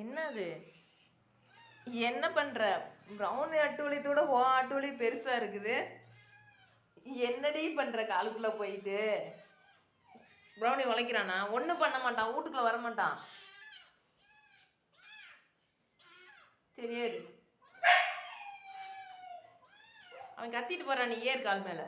என்னது? என்ன பண்ற? ப்ரௌன் அட்டுவலித்தோட ஓ அட்டுவலி பெருசா இருக்குது. என்னடி பண்ற காலுக்குள்ளே போயிட்டு? ப்ரௌனி உழைக்கிறானா? ஒன்றும் பண்ண மாட்டான். வீட்டுக்குள்ள வர மாட்டான். சரி ஏறு. அவன் கத்திட்டு போறான் நீ ஏறு கால் மேலே.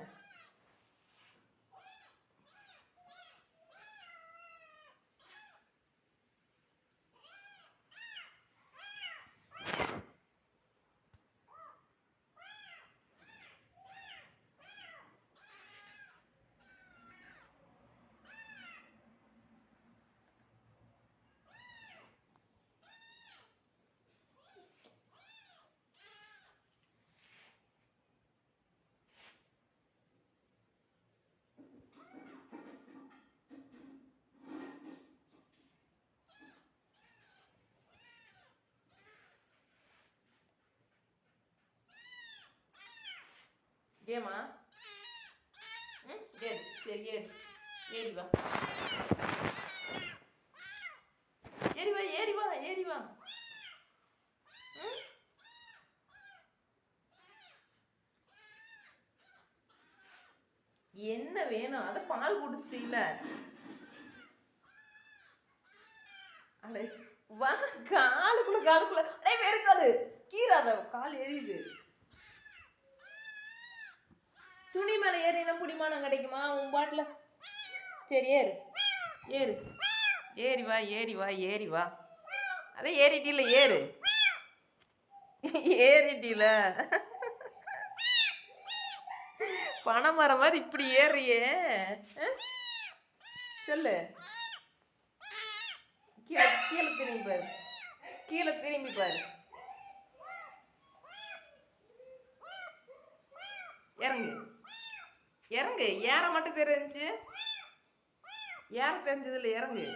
கேமா ம் ஏறு சரி ஏறு ஏறி வா. ஏறி வா ஏறி வா ஏறி வா. ம்? என்ன வேணும்? அத பால் குடிச்சிட்டீங்கள அட வா காலுக்குள்ள காலுக்குள்ள. அடே வேற காலு. கீராத கால் எரியுது. மேலே ஏறினா பிடிமானம் கிடைக்குமா? உன் பாட்டில். சரி ஏறு. ஏறு. ஏறி வா ஏறி வா ஏறி வா. அதே ஏறிட்டில ஏறு. ஏறிட்டில. பனைமரம் மாதிரி இப்படி ஏறியே சொல்லு. கீழே கீழே திரும்பி பாரு. கீழே திரும்பி பாரு. இறங்கு. இறங்கு. ஏற மட்டும் தெரிஞ்சு. ஏற தெரிஞ்சதில்ல இறங்கு.